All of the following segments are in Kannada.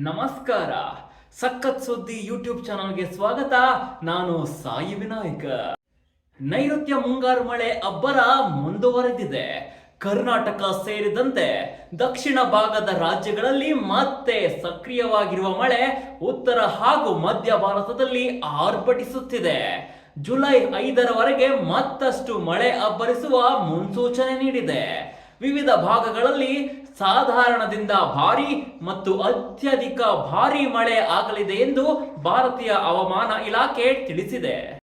ನಮಸ್ಕಾರ. ಸಖತ್ ಸುದ್ದಿ ಯೂಟ್ಯೂಬ್ ಚಾನಲ್ಗೆ ಸ್ವಾಗತ. ನಾನು ಸಾಯಿ ವಿನಾಯಕ. ನೈಋತ್ಯ ಮುಂಗಾರು ಮಳೆ ಅಬ್ಬರ ಮುಂದುವರೆದಿದೆ. ಕರ್ನಾಟಕ ಸೇರಿದಂತೆ ದಕ್ಷಿಣ ಭಾಗದ ರಾಜ್ಯಗಳಲ್ಲಿ ಮತ್ತೆ ಸಕ್ರಿಯವಾಗಿರುವ ಮಳೆ ಉತ್ತರ ಹಾಗೂ ಮಧ್ಯ ಭಾರತದಲ್ಲಿ ಆರ್ಭಟಿಸುತ್ತಿದೆ. ಜುಲೈ ಐದರವರೆಗೆ ಮತ್ತಷ್ಟು ಮಳೆ ಅಬ್ಬರಿಸುವ ಮುನ್ಸೂಚನೆ ನೀಡಿದೆ. ವಿವಿಧ ಭಾಗಗಳಲ್ಲಿ ಸಾಧಾರಣದಿಂದ ಭಾರಿ ಮತ್ತು ಅತ್ಯಧಿಕ ಭಾರಿ ಮಳೆ ಆಗಲಿದೆ ಎಂದು ಭಾರತೀಯ ಹವಾಮಾನ ಇಲಾಖೆ ತಿಳಿಸಿದೆ.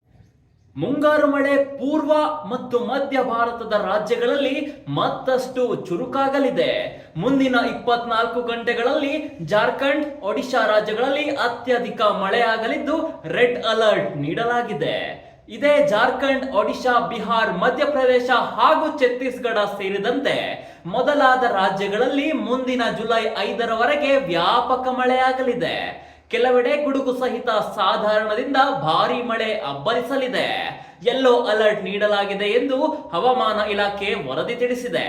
ಮುಂಗಾರು ಮಳೆ ಪೂರ್ವ ಮತ್ತು ಮಧ್ಯ ಭಾರತದ ರಾಜ್ಯಗಳಲ್ಲಿ ಮತ್ತಷ್ಟು ಚುರುಕಾಗಲಿದೆ. ಮುಂದಿನ ಇಪ್ಪತ್ನಾಲ್ಕು ಗಂಟೆಗಳಲ್ಲಿ ಜಾರ್ಖಂಡ್, ಒಡಿಶಾ ರಾಜ್ಯಗಳಲ್ಲಿ ಅತ್ಯಧಿಕ ಮಳೆಯಾಗಲಿದ್ದು ರೆಡ್ ಅಲರ್ಟ್ ನೀಡಲಾಗಿದೆ. ಇದೇ ಜಾರ್ಖಂಡ್, ಒಡಿಶಾ, ಬಿಹಾರ್, ಮಧ್ಯಪ್ರದೇಶ ಹಾಗೂ ಛತ್ತೀಸ್ಗಢ ಸೇರಿದಂತೆ ಮೊದಲಾದ ರಾಜ್ಯಗಳಲ್ಲಿ ಮುಂದಿನ ಜುಲೈ ಐದರವರೆಗೆ ವ್ಯಾಪಕ ಮಳೆಯಾಗಲಿದೆ. ಕೆಲವೆಡೆ ಗುಡುಗು ಸಹಿತ ಸಾಧಾರಣದಿಂದ ಭಾರಿ ಮಳೆ ಅಬ್ಬರಿಸಲಿದೆ. ಯೆಲ್ಲೋ ಅಲರ್ಟ್ ನೀಡಲಾಗಿದೆ ಎಂದು ಹವಾಮಾನ ಇಲಾಖೆ ವರದಿ ತಿಳಿಸಿದೆ.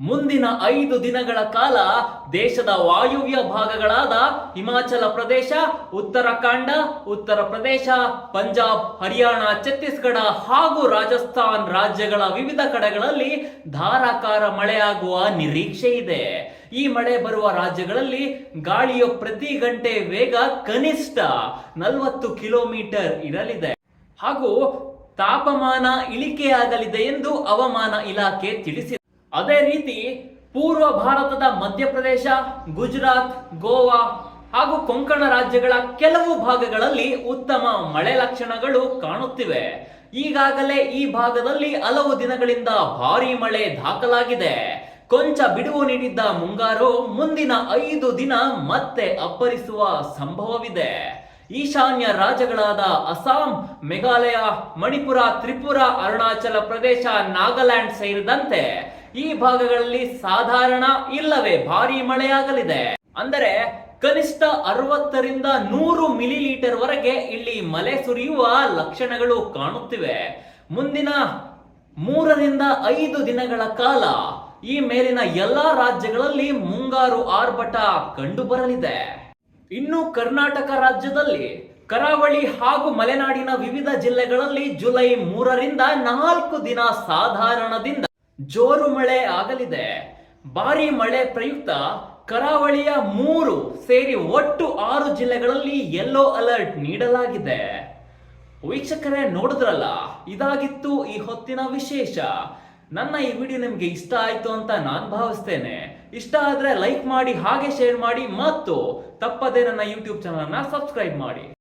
ಮುಂದಿನ ಐದು ದಿನಗಳ ಕಾಲ ದೇಶದ ವಾಯುವ್ಯ ಭಾಗಗಳಾದ ಹಿಮಾಚಲ ಪ್ರದೇಶ, ಉತ್ತರಾಖಂಡ, ಉತ್ತರ ಪ್ರದೇಶ, ಪಂಜಾಬ್, ಹರಿಯಾಣ, ಛತ್ತೀಸ್ಗಢ ಹಾಗೂ ರಾಜಸ್ಥಾನ್ ರಾಜ್ಯಗಳ ವಿವಿಧ ಕಡೆಗಳಲ್ಲಿ ಧಾರಾಕಾರ ಮಳೆಯಾಗುವ ನಿರೀಕ್ಷೆ ಇದೆ. ಈ ಮಳೆ ಬರುವ ರಾಜ್ಯಗಳಲ್ಲಿ ಗಾಳಿಯ ಪ್ರತಿ ಗಂಟೆ ವೇಗ ಕನಿಷ್ಠ ನಲವತ್ತು ಕಿಲೋಮೀಟರ್ ಇರಲಿದೆ. ಹಾಗೂ ತಾಪಮಾನ ಇಳಿಕೆಯಾಗಲಿದೆ ಎಂದು ಹವಾಮಾನ ಇಲಾಖೆ ತಿಳಿಸಿದೆ. ಅದೇ ರೀತಿ ಪೂರ್ವ ಭಾರತದ ಮಧ್ಯಪ್ರದೇಶ, ಗುಜರಾತ್, ಗೋವಾ ಹಾಗೂ ಕೊಂಕಣ ರಾಜ್ಯಗಳ ಕೆಲವು ಭಾಗಗಳಲ್ಲಿ ಉತ್ತಮ ಮಳೆ ಲಕ್ಷಣಗಳು ಕಾಣುತ್ತಿವೆ. ಈಗಾಗಲೇ ಈ ಭಾಗದಲ್ಲಿ ಹಲವು ದಿನಗಳಿಂದ ಭಾರಿ ಮಳೆ ದಾಖಲಾಗಿದೆ. ಕೊಂಚ ಬಿಡುವು ನೀಡಿದ್ದ ಮುಂಗಾರು ಮುಂದಿನ ಐದು ದಿನ ಮತ್ತೆ ಅಪ್ಪರಿಸುವ ಸಂಭವವಿದೆ. ಈಶಾನ್ಯ ರಾಜ್ಯಗಳಾದ ಅಸ್ಸಾಂ, ಮೇಘಾಲಯ, ಮಣಿಪುರ, ತ್ರಿಪುರ, ಅರುಣಾಚಲ ಪ್ರದೇಶ, ನಾಗಾಲ್ಯಾಂಡ್ ಸೇರಿದಂತೆ ಈ ಭಾಗಗಳಲ್ಲಿ ಸಾಧಾರಣ ಇಲ್ಲವೇ ಭಾರಿ ಮಳೆಯಾಗಲಿದೆ. ಅಂದರೆ ಕನಿಷ್ಠ ಅರವತ್ತರಿಂದ ನೂರು ಮಿಲಿಲೀಟರ್ ವರೆಗೆ ಇಲ್ಲಿ ಮಳೆ ಸುರಿಯುವ ಲಕ್ಷಣಗಳು ಕಾಣುತ್ತಿವೆ. ಮುಂದಿನ ಮೂರರಿಂದ ಐದು ದಿನಗಳ ಕಾಲ ಈ ಮೇಲಿನ ಎಲ್ಲಾ ರಾಜ್ಯಗಳಲ್ಲಿ ಮುಂಗಾರು ಆರ್ಭಟ ಕಂಡು ಬರಲಿದೆ ಇನ್ನು ಕರ್ನಾಟಕ ರಾಜ್ಯದಲ್ಲಿ ಕರಾವಳಿ ಹಾಗೂ ಮಲೆನಾಡಿನ ವಿವಿಧ ಜಿಲ್ಲೆಗಳಲ್ಲಿ ಜುಲೈ ಮೂರರಿಂದ ನಾಲ್ಕು ದಿನ ಸಾಧಾರಣದಿಂದ ಜೋರು ಮಳೆ ಆಗಲಿದೆ. ಭಾರಿ ಮಳೆ ಪ್ರಯುಕ್ತ ಕರಾವಳಿಯ ಮೂರು ಸೇರಿ ಒಟ್ಟು ಆರು ಜಿಲ್ಲೆಗಳಲ್ಲಿ ಯೆಲ್ಲೋ ಅಲರ್ಟ್ ನೀಡಲಾಗಿದೆ. ವೀಕ್ಷಕರೇ, ನೋಡಿದ್ರಲ್ಲ? ಇದಾಗಿತ್ತು ಈ ಹೊತ್ತಿನ ವಿಶೇಷ. ನನ್ನ ಈ ವಿಡಿಯೋ ನಿಮಗೆ ಇಷ್ಟ ಆಯ್ತು ಅಂತ ನಾನು ಭಾವಿಸ್ತೇನೆ. ಇಷ್ಟ ಆದರೆ ಲೈಕ್ ಮಾಡಿ ಹಾಗೆ ಶೇರ್ ಮಾಡಿ ಮತ್ತು ತಪ್ಪದೇ ನನ್ನ ಯೂಟ್ಯೂಬ್ ಚಾನಲ್ನ ಸಬ್ಸ್ಕ್ರೈಬ್ ಮಾಡಿ.